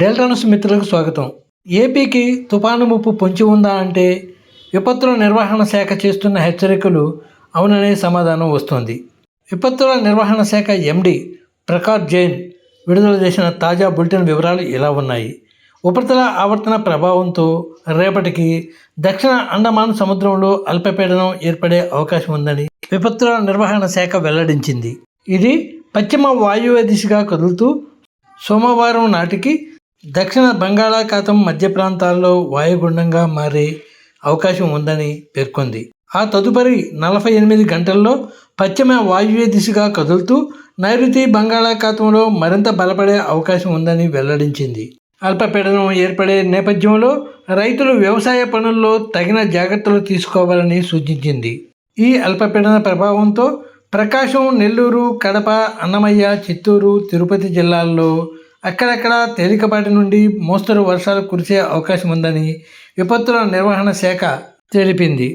Delta news మిత్రులకు స్వాగతం. ఏపీకి తుఫాను ముప్పు పొంచి ఉందా అంటే విపత్తుల నిర్వహణ శాఖ చేస్తున్న హెచ్చరికలు అవుననే సమాధానం వస్తోంది. విపత్తుల నిర్వహణ శాఖ ఎండి ప్రకాష్ జైన్ విడుదల చేసిన తాజా బులెటిన్ వివరాలు ఇలా ఉన్నాయి. ఉపరితల ఆవర్తన ప్రభావంతో రేపటికి దక్షిణ అండమాన్ సముద్రంలో అల్పపీడనం ఏర్పడే అవకాశం ఉందని విపత్తుల నిర్వహణ శాఖ వెల్లడించింది. ఇది పశ్చిమ వాయువ్య దిశగా కదులుతూ సోమవారం నాటికి దక్షిణ బంగాళాఖాతం మధ్య ప్రాంతాల్లో వాయుగుండంగా మారే అవకాశం ఉందని పేర్కొంది. ఆ తదుపరి నలభై ఎనిమిది గంటల్లో పశ్చిమ వాయువ్య దిశగా కదులుతూ నైరుతి బంగాళాఖాతంలో మరింత బలపడే అవకాశం ఉందని వెల్లడించింది. అల్పపీడనం ఏర్పడే నేపథ్యంలో రైతులు వ్యవసాయ పనుల్లో తగిన జాగ్రత్తలు తీసుకోవాలని సూచించింది. ఈ అల్పపీడన ప్రభావంతో ప్రకాశం నెల్లూరు కడప అన్నమయ్య చిత్తూరు తిరుపతి జిల్లాల్లో అక్కడక్కడ తేలికపాటి నుండి మోస్తరు వర్షాలు కురిసే అవకాశం ఉందని విపత్తుల నిర్వహణ శాఖ తెలిపింది.